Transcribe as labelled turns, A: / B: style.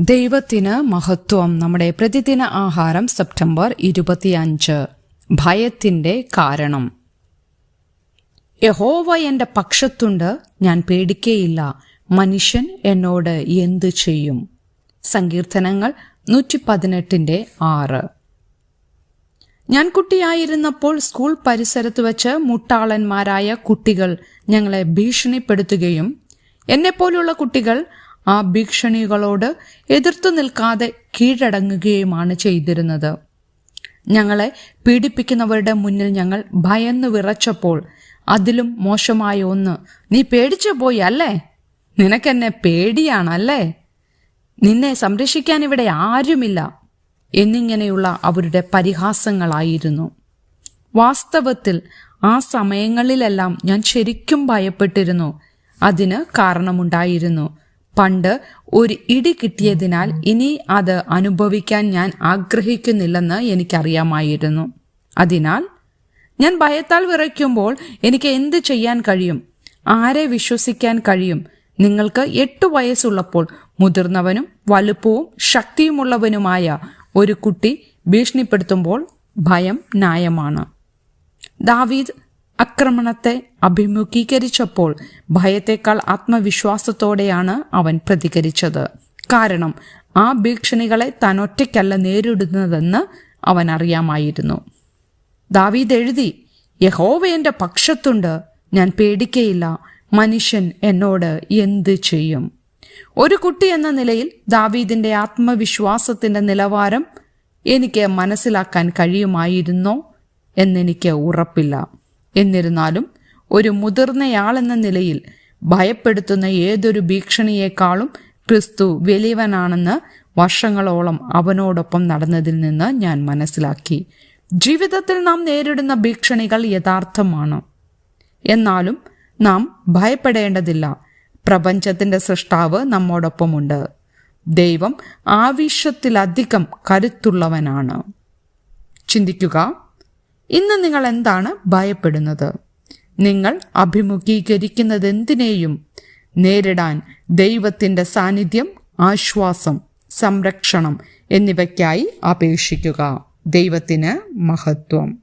A: ദൈവത്തിന് മഹത്വം. നമ്മുടെ പ്രതിദിന ആഹാരം സെപ്റ്റംബർ ഇരുപത്തിയഞ്ച്. ഭയത്തിന്റെ കാരണം. യഹോവ എന്റെ പക്ഷത്തുണ്ട് ഞാൻ പേടിക്കേയില്ല. മനുഷ്യൻ എന്നോട് എന്തു ചെയ്യും? സങ്കീർത്തനങ്ങൾ നൂറ്റി പതിനെട്ടിന്റെ ആറ്. ഞാൻ കുട്ടിയായിരുന്നപ്പോൾ സ്കൂൾ പരിസരത്ത് വെച്ച് മുട്ടാളന്മാരായ കുട്ടികൾ ഞങ്ങളെ ഭീഷണിപ്പെടുത്തുകയും എന്നെപ്പോലുള്ള കുട്ടികൾ ആ ഭീഷണികളോട് എതിർത്തു നിൽക്കാതെ കീഴടങ്ങുകയുമാണ് ചെയ്തിരുന്നത്. ഞങ്ങളെ പീഡിപ്പിക്കുന്നവരുടെ മുന്നിൽ ഞങ്ങൾ ഭയന്നു വിറച്ചപ്പോൾ അതിലും മോശമായ ഒന്ന് നീ പേടിച്ചു പോയി അല്ലേ? നിനക്കെന്നെ പേടിയാണല്ലേ? നിന്നെ സംരക്ഷിക്കാൻ ഇവിടെ ആരുമില്ല എന്നിങ്ങനെയുള്ള അവരുടെ പരിഹാസങ്ങളായിരുന്നു. വാസ്തവത്തിൽ ആ സമയങ്ങളിലെല്ലാം ഞാൻ ശരിക്കും ഭയപ്പെട്ടിരുന്നു. അതിന് കാരണമുണ്ടായിരുന്നു. പണ്ട് ഒരു ഇടി കിട്ടിയതിനാൽ ഇനി അത് അനുഭവിക്കാൻ ഞാൻ ആഗ്രഹിക്കുന്നില്ലെന്ന് എനിക്കറിയാമായിരുന്നു. അതിനാൽ ഞാൻ ഭയത്താൽ വിറയ്ക്കുമ്പോൾ എനിക്ക് എന്ത് ചെയ്യാൻ കഴിയും? ആരെ വിശ്വസിക്കാൻ കഴിയും? നിങ്ങൾക്ക് എട്ടു വയസ്സുള്ളപ്പോൾ മുതിർന്നവനും വലുപ്പവും ശക്തിയുമുള്ളവനുമായ ഒരു കുട്ടി ഭീഷണിപ്പെടുത്തുമ്പോൾ ഭയം ന്യായമാണ് ദാവീദ് ആക്രമണത്തെ അഭിമുഖീകരിച്ചപ്പോൾ ഭയത്തേക്കാൾ ആത്മവിശ്വാസത്തോടെയാണ് അവൻ പ്രതികരിച്ചത്. കാരണം ആ ഭീഷണികളെ താൻ ഒറ്റയ്ക്കല്ല നേരിടുന്നതെന്ന് അവൻ അറിയാമായിരുന്നു. ദാവീദ് എഴുതി യഹോവ എന്റെ പക്ഷത്തുണ്ട് ഞാൻ പേടിക്കയില്ല മനുഷ്യൻ എന്നോട് എന്ത് ചെയ്യും? ഒരു കുട്ടി എന്ന നിലയിൽ ദാവീദിന്റെ ആത്മവിശ്വാസത്തിന്റെ നിലവാരം എനിക്ക് മനസ്സിലാക്കാൻ കഴിയുമായിരുന്നോ എന്നെനിക്ക് ഉറപ്പില്ല. എന്നിരുന്നാലും ഒരു മുതിർന്നയാളെന്ന നിലയിൽ ഭയപ്പെടുത്തുന്ന ഏതൊരു ഭീഷണിയേക്കാളും ക്രിസ്തു വലിയവനാണെന്ന് വർഷങ്ങളോളം അവനോടൊപ്പം നടന്നതിൽ നിന്ന് ഞാൻ മനസ്സിലാക്കി. ജീവിതത്തിൽ നാം നേരിടുന്ന ഭീഷണികൾ യഥാർത്ഥമാണ്. എന്നാലും നാം ഭയപ്പെടേണ്ടതില്ല. പ്രപഞ്ചത്തിന്റെ സൃഷ്ടാവ് നമ്മോടൊപ്പമുണ്ട്. ദൈവം ആവശ്യത്തിലധികം കരുത്തുള്ളവനാണ്. ചിന്തിക്കുക ഇന്ന് നിങ്ങൾ എന്താണ് ഭയപ്പെടുന്നത്? നിങ്ങൾ അഭിമുഖീകരിക്കുന്നതെന്തിനേയും നേരിടാൻ ദൈവത്തിന്റെ സാന്നിധ്യം ആശ്വാസം സംരക്ഷണം എന്നിവയ്ക്കായി അപേക്ഷിക്കുക. ദൈവത്തിന് മഹത്വം.